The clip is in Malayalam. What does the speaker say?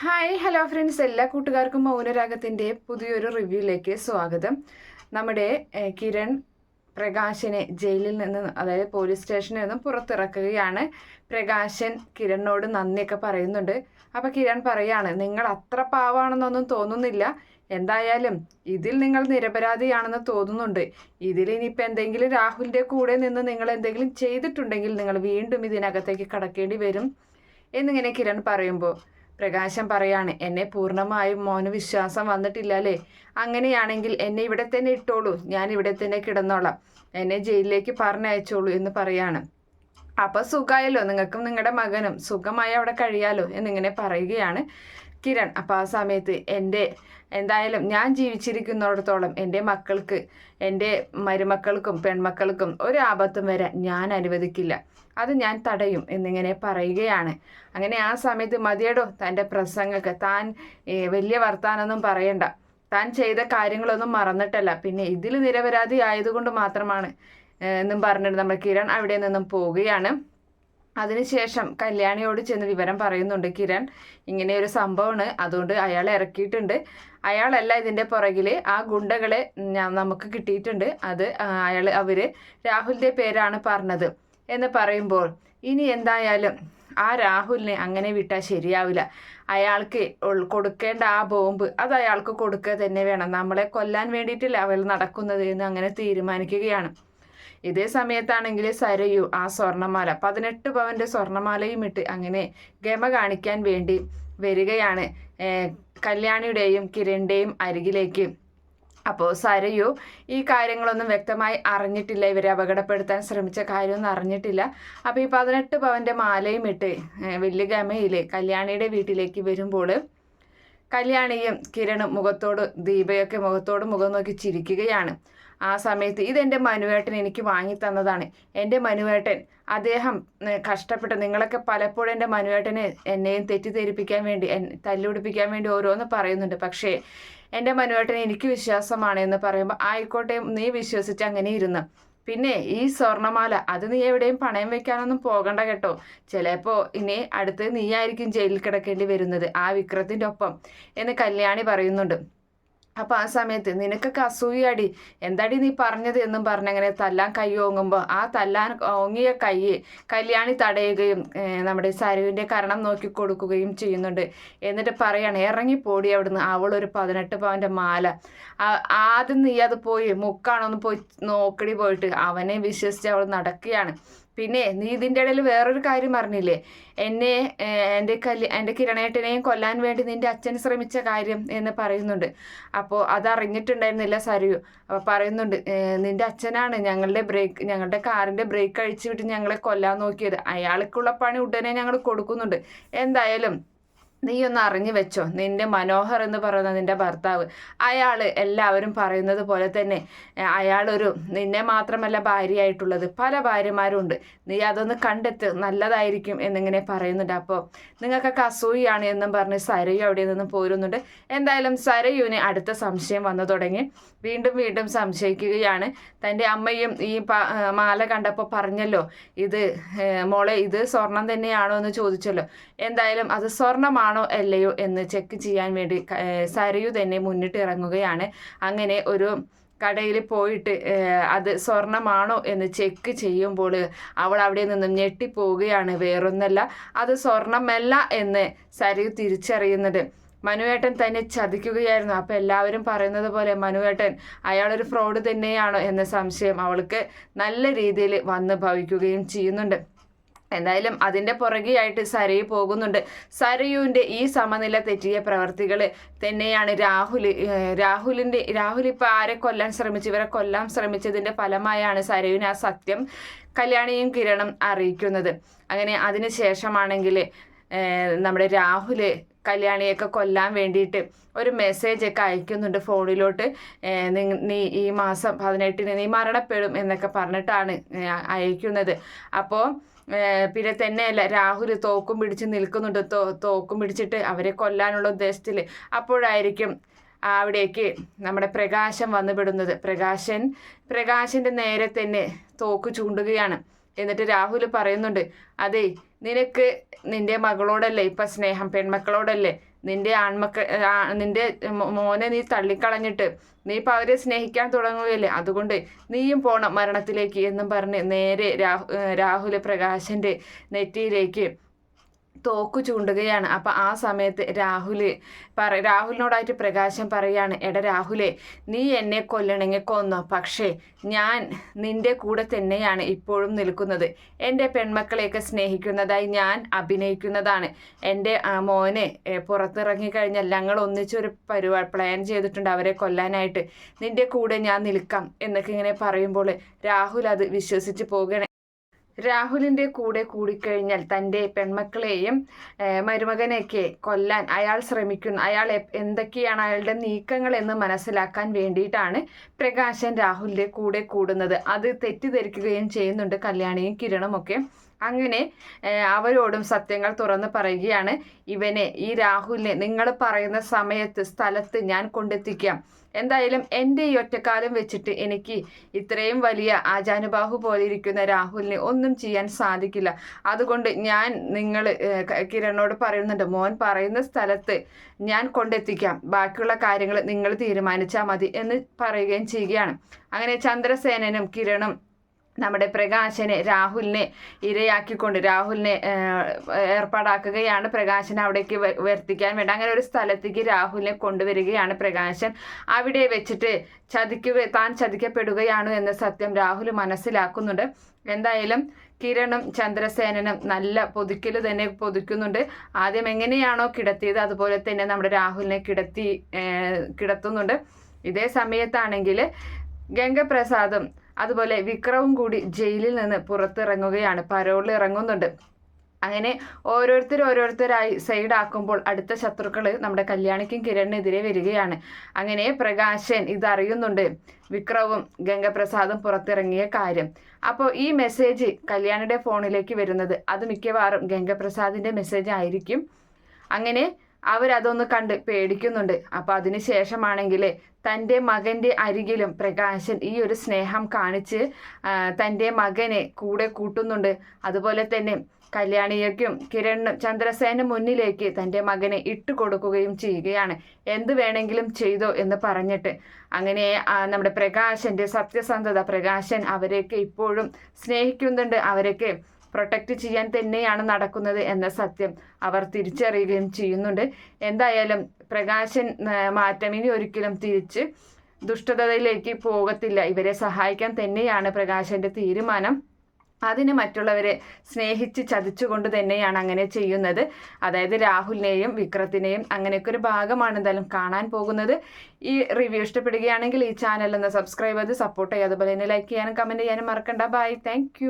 ഹായ് ഹലോ ഫ്രണ്ട്സ് എല്ലാ കൂട്ടുകാർക്കും മൗനരാഗത്തിന്റെ പുതിയൊരു റിവ്യൂയിലേക്ക് സ്വാഗതം. നമ്മുടെ കിരൺ പ്രകാശിനെ ജയിലിൽ നിന്ന് അതായത് പോലീസ് സ്റ്റേഷനിൽ നിന്നും പുറത്തിറക്കുകയാണ്. പ്രകാശൻ കിരണിനോട് നന്ദിയൊക്കെ പറയുന്നുണ്ട്. അപ്പോൾ കിരൺ പറയാണ് നിങ്ങൾ അത്ര പാവാണെന്നൊന്നും തോന്നുന്നില്ല. എന്തായാലും ഇതിൽ നിങ്ങൾ നിരപരാധിയാണെന്ന് തോന്നുന്നുണ്ട്. ഇതിൽ ഇനിയിപ്പോൾ എന്തെങ്കിലും രാഹുലിന്റെ കൂടെ നിന്ന് നിങ്ങൾ എന്തെങ്കിലും ചെയ്തിട്ടുണ്ടെങ്കിൽ നിങ്ങൾ വീണ്ടും ഇതിനകത്തേക്ക് കടക്കേണ്ടി വരും. എന്നിങ്ങനെ കിരൺ പറയുമ്പോൾ പ്രകാശം പറയാണ് എന്നെ പൂർണമായും മോന് വിശ്വാസം വന്നിട്ടില്ല അല്ലേ അങ്ങനെയാണെങ്കിൽ എന്നെ ഇവിടെ തന്നെ ഇട്ടോളൂ ഞാൻ ഇവിടെ തന്നെ കിടന്നോളാം എന്നെ ജയിലിലേക്ക് പറഞ്ഞയച്ചോളൂ എന്ന് പറയാണ്. അപ്പോൾ സുഖമായല്ലോ നിങ്ങൾക്കും നിങ്ങളുടെ മകനും സുഖമായി അവിടെ കഴിയാലോ എന്നിങ്ങനെ പറയുകയാണ്. കിരൺ. അപ്പം ആ സമയത്ത് എന്റെ എന്തായാലും ഞാൻ ജീവിച്ചിരിക്കുന്നിടത്തോളം എന്റെ മക്കൾക്ക് എന്റെ മരുമക്കൾക്കും പെൺമക്കൾക്കും ഒരു ആപത്തും വരാൻ ഞാൻ അനുവദിക്കില്ല. അത് ഞാൻ തടയും എന്നിങ്ങനെ പറയുകയാണ്. അങ്ങനെ ആ സമയത്ത് മതിയടോ തന്റെ പ്രസംഗമൊക്കെ താൻ വലിയ വർത്താനൊന്നും പറയണ്ട. താൻ ചെയ്ത കാര്യങ്ങളൊന്നും മറന്നിട്ടല്ല. പിന്നെ ഇതിൽ നിരപരാധി ആയതുകൊണ്ട് മാത്രമാണ് എന്നും പറഞ്ഞിട്ട് നമ്മൾ കിരൺ അവിടെ നിന്നും പോവുകയാണ്. അതിനുശേഷം കല്യാണിയോട് ചെന്ന് വിവരം പറയുന്നുണ്ട് കിരൺ. ഇങ്ങനെ ഒരു സംഭവമാണ്. അതുകൊണ്ട് അയാൾ ഇറക്കിയിട്ടുണ്ട്. അയാളല്ല ഇതിന്റെ പുറകിൽ ആ ഗുണ്ടകളെ നമുക്ക് കിട്ടിയിട്ടുണ്ട്. അത് അയാൾ അവർ രാഹുലിന്റെ പേരാണ് പറഞ്ഞത്. എന്ന് പറയുമ്പോൾ ഇനി എന്തായാലും ആ രാഹുലിനെ അങ്ങനെ വിട്ടാൽ ശരിയാവില്ല. അയാൾക്ക് കൊടുക്കേണ്ട ആ ബോംബ് അത് അയാൾക്ക് കൊടുക്കുക തന്നെ വേണം. നമ്മളെ കൊല്ലാൻ വേണ്ടിയിട്ടില്ല അവൾ നടക്കുന്നത് എന്ന് അങ്ങനെ തീരുമാനിക്കുകയാണ്. ഇതേ സമയത്താണെങ്കിൽ സരയു ആ സ്വർണമാല പതിനെട്ട് പവന്റെ സ്വർണമാലയും ഇട്ട് അങ്ങനെ ഗമ കാണിക്കാൻ വേണ്ടി വരികയാണ്. കല്യാണിയുടെയും കിരണിന്റെയും അരികിലേക്ക്. അപ്പോൾ സരയു ഈ കാര്യങ്ങളൊന്നും വ്യക്തമായി അറിഞ്ഞിട്ടില്ല. ഇവരെ അപകടപ്പെടുത്താൻ ശ്രമിച്ച കാര്യമൊന്നും അറിഞ്ഞിട്ടില്ല. അപ്പോൾ ഈ പതിനെട്ട് പവന്റെ മാലയും ഇട്ട് വലിയ ഗമയിൽ കല്യാണിയുടെ വീട്ടിലേക്ക് വരുമ്പോൾ കല്യാണിയും കിരണും മുഖത്തോട് ദീപയൊക്കെ മുഖത്തോട് മുഖം നോക്കി ചിരിക്കുകയാണ്. ആ സമയത്ത് ഇതെന്റെ മനുവേട്ടൻ എനിക്ക് വാങ്ങി തന്നതാണ്. എന്റെ മനുവേട്ടൻ അദ്ദേഹം കഷ്ടപ്പെട്ട് നിങ്ങളൊക്കെ പലപ്പോഴും എന്റെ മനുവേട്ടനെ എന്നെയും തെറ്റിദ്ധരിപ്പിക്കാൻ വേണ്ടി തല്ലുപിടിപ്പിക്കാൻ വേണ്ടി ഓരോന്ന് പറയുന്നുണ്ട്. പക്ഷേ എന്റെ മനുവേട്ടൻ എനിക്ക് വിശ്വാസമാണ് എന്ന് പറയുമ്പോൾ ആയിക്കോട്ടെ നീ വിശ്വസിച്ച് അങ്ങനെ ഇരുന്ന്. പിന്നെ ഈ സ്വർണമാല അത് നീ എവിടെയും പണയം വെക്കാനൊന്നും പോകണ്ട കേട്ടോ. ചിലപ്പോ ഇനി അടുത്ത് നീയായിരിക്കും ജയിലിൽ കിടക്കേണ്ടി വരുന്നത് ആ വിക്രത്തിന്റെ ഒപ്പം എന്ന് കല്യാണി പറയുന്നുണ്ട്. അപ്പോൾ ആ സമയത്ത് നിനക്കൊക്കെ അസൂയടി. എന്താടി നീ പറഞ്ഞത് എന്നും പറഞ്ഞങ്ങനെ തല്ലാൻ കൈ ഓങ്ങുമ്പോൾ ആ തല്ലാൻ ഓങ്ങിയ കൈ കല്യാണി തടയുകയും നമ്മുടെ സരുവിന്റെ കരണം നോക്കി കൊടുക്കുകയും ചെയ്യുന്നുണ്ട്. എന്നിട്ട് പറയാണ് ഇറങ്ങിപ്പോടി അവിടുന്ന്. അവൾ ഒരു പതിനെട്ട് പവന്റെ മാല. ആദ്യം നീ അത് പോയി മുക്കാണോന്ന് പോയി നോക്കടി പോയിട്ട്. അവനെ വിശ്വസിച്ച് അവൾ നടക്കുകയാണ്. പിന്നെ നീ ഇതിന്റെ ഇടയിൽ വേറൊരു കാര്യം പറഞ്ഞില്ലേ എന്നെ എന്റെ കല്യ എന്റെ കിരണേട്ടനെയും കൊല്ലാൻ വേണ്ടി നിന്റെ അച്ഛൻ ശ്രമിച്ച കാര്യം എന്ന് പറയുന്നുണ്ട്. അപ്പോൾ അതറിഞ്ഞിട്ടുണ്ടായിരുന്നില്ല സരിയു അപ്പോൾ പറയുന്നുണ്ട് നിന്റെ അച്ഛനാണ് ഞങ്ങളുടെ ബ്രേക്ക് ഞങ്ങളുടെ കാറിന്റെ ബ്രേക്ക് അഴിച്ചു വിട്ട് ഞങ്ങളെ കൊല്ലാൻ നോക്കിയത്. അയാൾക്കുള്ള പണി ഉടനെ ഞങ്ങൾ കൊടുക്കുന്നുണ്ട്. എന്തായാലും നീ ഒന്ന് അറിഞ്ഞു വെച്ചോ. നിന്റെ മനോഹർ എന്ന് പറയുന്ന നിന്റെ ഭർത്താവ്. അയാൾ എല്ലാവരും പറയുന്നത് പോലെ തന്നെ അയാളൊരു നിന്നെ മാത്രമല്ല ഭാര്യയായിട്ടുള്ളത്. പല ഭാര്യമാരുണ്ട്. നീ അതൊന്ന് കണ്ടെത്ത്. നല്ലതായിരിക്കും എന്നിങ്ങനെ പറയുന്നുണ്ട്. അപ്പോൾ നിങ്ങൾക്കൊക്കെ അസൂയാണ് എന്നും പറഞ്ഞ് സരയു അവിടെ നിന്നും പോരുന്നുണ്ട്. എന്തായാലും സരയുവിന് അടുത്ത സംശയം വന്നു തുടങ്ങി. വീണ്ടും വീണ്ടും സംശയിക്കുകയാണ്. തന്റെ അമ്മയും ഈ മാല കണ്ടപ്പോൾ പറഞ്ഞല്ലോ ഇത് മോളെ ഇത് സ്വർണം തന്നെയാണോ എന്ന് ചോദിച്ചല്ലോ. എന്തായാലും അത് സ്വർണമാണോ അല്ലയോ എന്ന് ചെക്ക് ചെയ്യാൻ വേണ്ടി സരയു തന്നെ മുന്നിട്ട് ഇറങ്ങുകയാണ്. അങ്ങനെ ഒരു കടയിൽ പോയിട്ട് അത് സ്വർണമാണോ എന്ന് ചെക്ക് ചെയ്യുമ്പോൾ അവൾ അവിടെ നിന്നും ഞെട്ടിപ്പോവുകയാണ്. വേറൊന്നല്ല അത് സ്വർണമല്ല എന്ന് സരയു തിരിച്ചറിയുന്നത്. മനുവേട്ടൻ തന്നെ ചതിക്കുകയായിരുന്നു. അപ്പം എല്ലാവരും പറയുന്നത് പോലെ മനുവേട്ടൻ അയാളൊരു ഫ്രോഡ് തന്നെയാണോ എന്ന സംശയം അവൾക്ക് നല്ല രീതിയിൽ വന്ന് ഭവിക്കുകയും ചെയ്യുന്നുണ്ട്. എന്തായാലും അതിന്റെ പുറകെയായിട്ട് സരയു പോകുന്നുണ്ട്. സരയുവിന്റെ ഈ സമനില തെറ്റിയ പ്രവർത്തികൾ തന്നെയാണ് രാഹുൽ രാഹുലിന്റെ രാഹുൽ ഇപ്പോൾ ആരെ കൊല്ലാൻ ശ്രമിച്ചു? ഇവരെ കൊല്ലാൻ ശ്രമിച്ചതിന്റെ ഫലമായാണ് സരയുവിന് ആ സത്യം കല്യാണിയും കിരണും അറിയിക്കുന്നത്. അങ്ങനെ അതിന് ശേഷമാണെങ്കിൽ നമ്മുടെ രാഹുൽ കല്യാണിയൊക്കെ കൊല്ലാൻ വേണ്ടിയിട്ട് ഒരു മെസ്സേജ് ഒക്കെ അയക്കുന്നുണ്ട് ഫോണിലോട്ട്. നീ ഈ മാസം പതിനെട്ടിന് നീ മരണപ്പെടും എന്നൊക്കെ പറഞ്ഞിട്ടാണ് അയക്കുന്നത്. അപ്പോൾ പിന്നെ തന്നെയല്ല രാഹുൽ തോക്കും പിടിച്ച് നിൽക്കുന്നുണ്ട്. തോ തോക്കും പിടിച്ചിട്ട് അവരെ കൊല്ലാനുള്ള ഉദ്ദേശത്തിൽ അപ്പോഴായിരിക്കും അവിടേക്ക് നമ്മുടെ പ്രകാശം വന്നുപെടുന്നത് പ്രകാശൻ പ്രകാശന്റെ നേരെ തന്നെ തോക്ക് ചൂണ്ടുകയാണ്. എന്നിട്ട് രാഹുൽ പറയുന്നുണ്ട് അതെ നിനക്ക് നിന്റെ മകളോടല്ലേ ഇപ്പം സ്നേഹം പെൺമക്കളോടല്ലേ നിന്റെ ആൺമക്ക നിന്റെ മോനെ നീ തള്ളിക്കളഞ്ഞിട്ട് നീ ഇപ്പൊ അവരെ സ്നേഹിക്കാൻ തുടങ്ങുകയല്ലേ? അതുകൊണ്ട് നീയും പോണം മരണത്തിലേക്ക് എന്നും പറഞ്ഞ് നേരെ രാഹു രാഹുൽ പ്രകാശന്റെ നെറ്റിയിലേക്ക് തോക്കു ചൂണ്ടുകയാണ്. അപ്പം ആ സമയത്ത് രാഹുൽ പറ രാഹുലിനോടായിട്ട് പ്രകാശം പറയാണ് എടാ രാഹുലെ നീ എന്നെ കൊല്ലണമെങ്കിൽ കൊന്നോ. പക്ഷേ ഞാൻ നിന്റെ കൂടെ തന്നെയാണ് ഇപ്പോഴും നിൽക്കുന്നത്. എന്റെ പെൺമക്കളെയൊക്കെ സ്നേഹിക്കുന്നതായി ഞാൻ അഭിനയിക്കുന്നതാണ്. എന്റെ മോനെ പുറത്തിറങ്ങി കഴിഞ്ഞാൽ ഞങ്ങൾ ഒന്നിച്ചൊരു പരിപാടി പ്ലാൻ ചെയ്തിട്ടുണ്ട് അവരെ കൊല്ലാനായിട്ട്. നിന്റെ കൂടെ ഞാൻ നിൽക്കാം എന്നൊക്കെ ഇങ്ങനെ പറയുമ്പോൾ രാഹുൽ അത് വിശ്വസിച്ച് പോവുകയാണ്. രാഹുലിന്റെ കൂടെ കൂടിക്കഴിഞ്ഞാൽ തന്റെ പെൺമക്കളെയും മരുമകനെയൊക്കെ കൊല്ലാൻ അയാൾ ശ്രമിക്കുന്നു. അയാൾ എന്തൊക്കെയാണ് അയാളുടെ നീക്കങ്ങൾ എന്ന് മനസ്സിലാക്കാൻ വേണ്ടിയിട്ടാണ് പ്രകാശൻ രാഹുലിന്റെ കൂടെ കൂടുന്നത്. അത് തെറ്റിദ്ധരിക്കുകയും ചെയ്യുന്നുണ്ട് കല്യാണിയും കിരണും ഒക്കെ അങ്ങനെ അവരോടും സത്യങ്ങൾ തുറന്ന് പറയുകയാണ്. ഇവനെ ഈ രാഹുലിനെ നിങ്ങൾ പറയുന്ന സമയത്ത് സ്ഥലത്ത് ഞാൻ കൊണ്ടെത്തിക്കാം. എന്തായാലും എന്റെ ഈ ഒറ്റക്കാലം വെച്ചിട്ട് എനിക്ക് ഇത്രയും വലിയ ആചാനുബാഹു പോലെ ഇരിക്കുന്ന രാഹുലിനെ ഒന്നും ചെയ്യാൻ സാധിക്കില്ല. അതുകൊണ്ട് ഞാൻ നിങ്ങൾ കിരണിനോട് പറയുന്നുണ്ട് മോൻ പറയുന്ന സ്ഥലത്ത് ഞാൻ കൊണ്ടെത്തിക്കാം. ബാക്കിയുള്ള കാര്യങ്ങൾ നിങ്ങൾ തീരുമാനിച്ചാൽ മതി എന്ന് പറയുകയും ചെയ്യുകയാണ്. അങ്ങനെ ചന്ദ്രസേനനും കിരണും നമ്മുടെ പ്രകാശനെ രാഹുലിനെ ഇരയാക്കിക്കൊണ്ട് രാഹുലിനെ ഏർപ്പാടാക്കുകയാണ്. പ്രകാശനെ അവിടേക്ക് വരുത്തിക്കാൻ വേണ്ടി അങ്ങനെ ഒരു സ്ഥലത്തേക്ക് രാഹുലിനെ കൊണ്ടുവരികയാണ് പ്രകാശൻ. അവിടെ വെച്ചിട്ട് ചതിക്കുക താൻ ചതിക്കപ്പെടുകയാണ് എന്ന സത്യം രാഹുൽ മനസ്സിലാക്കുന്നുണ്ട്. എന്തായാലും കിരണും ചന്ദ്രസേനനും നല്ല പൊതുക്കൽ തന്നെ പൊതുക്കുന്നുണ്ട്. ആദ്യം എങ്ങനെയാണോ കിടത്തിയത് അതുപോലെ തന്നെ നമ്മുടെ രാഹുലിനെ കിടത്തി കിടത്തുന്നുണ്ട്. ഇതേ സമയത്താണെങ്കിൽ ഗംഗപ്രസാദും അതുപോലെ വിക്രവും കൂടി ജയിലിൽ നിന്ന് പുറത്തിറങ്ങുകയാണ്. പരോളിൽ ഇറങ്ങുന്നുണ്ട്. അങ്ങനെ ഓരോരുത്തർ ഓരോരുത്തരായി സൈഡാക്കുമ്പോൾ അടുത്ത ശത്രുക്കൾ നമ്മുടെ കല്യാണിക്കും കിരണിനെതിരെ വരികയാണ്. അങ്ങനെ പ്രകാശൻ ഇതറിയുന്നുണ്ട് വിക്രവും ഗംഗപ്രസാദും പുറത്തിറങ്ങിയ കാര്യം. അപ്പോൾ ഈ മെസ്സേജ് കല്യാണിയുടെ ഫോണിലേക്ക് വരുന്നത്. അത് മിക്കവാറും ഗംഗപ്രസാദിന്റെ മെസ്സേജ് ആയിരിക്കും. അങ്ങനെ അവരതൊന്ന് കണ്ട് പേടിക്കുന്നുണ്ട്. അപ്പൊ അതിനു ശേഷമാണെങ്കിൽ തന്റെ മകന്റെ അരികിലും പ്രകാശൻ ഈ ഒരു സ്നേഹം കാണിച്ച് തന്റെ മകനെ കൂടെ കൂട്ടുന്നുണ്ട്. അതുപോലെ തന്നെ കല്യാണിയയ്ക്കും കിരണിനും ചന്ദ്രസേന മുന്നിലേക്ക് തന്റെ മകനെ ഇട്ട് കൊടുക്കുകയും ചെയ്യുകയാണ്. എന്ത് വേണമെങ്കിലും ചെയ്തോ എന്ന് പറഞ്ഞിട്ട്. അങ്ങനെ നമ്മുടെ പ്രകാശന്റെ സത്യസന്ധത പ്രകാശൻ അവരെയൊക്കെ ഇപ്പോഴും സ്നേഹിക്കുന്നുണ്ട്. അവരൊക്കെ പ്രൊട്ടക്റ്റ് ചെയ്യാൻ തന്നെയാണ് നടക്കുന്നത് എന്ന സത്യം അവർ തിരിച്ചറിയുകയും ചെയ്യുന്നുണ്ട്. എന്തായാലും പ്രകാശൻ മാറ്റം ഇനി ഒരിക്കലും തിരിച്ച് ദുഷ്ടതയിലേക്ക് പോകത്തില്ല. ഇവരെ സഹായിക്കാൻ തന്നെയാണ് പ്രകാശന്റെ തീരുമാനം. അതിന് മറ്റുള്ളവരെ സ്നേഹിച്ച് ചതിച്ചുകൊണ്ട് തന്നെയാണ് അങ്ങനെ ചെയ്യുന്നത്. അതായത് രാഹുലിനെയും വിക്രത്തിനെയും അങ്ങനെയൊക്കെ ഒരു ഭാഗമാണ് എന്തായാലും കാണാൻ പോകുന്നത്. ഈ റിവ്യൂ ഇഷ്ടപ്പെടുകയാണെങ്കിൽ ഈ ചാനൽ സബ്സ്ക്രൈബ് ചെയ്ത് സപ്പോർട്ട് ചെയ്യുക. അതുപോലെ തന്നെ ലൈക്ക് ചെയ്യാനും കമന്റ് ചെയ്യാനും മറക്കണ്ട. Bye thank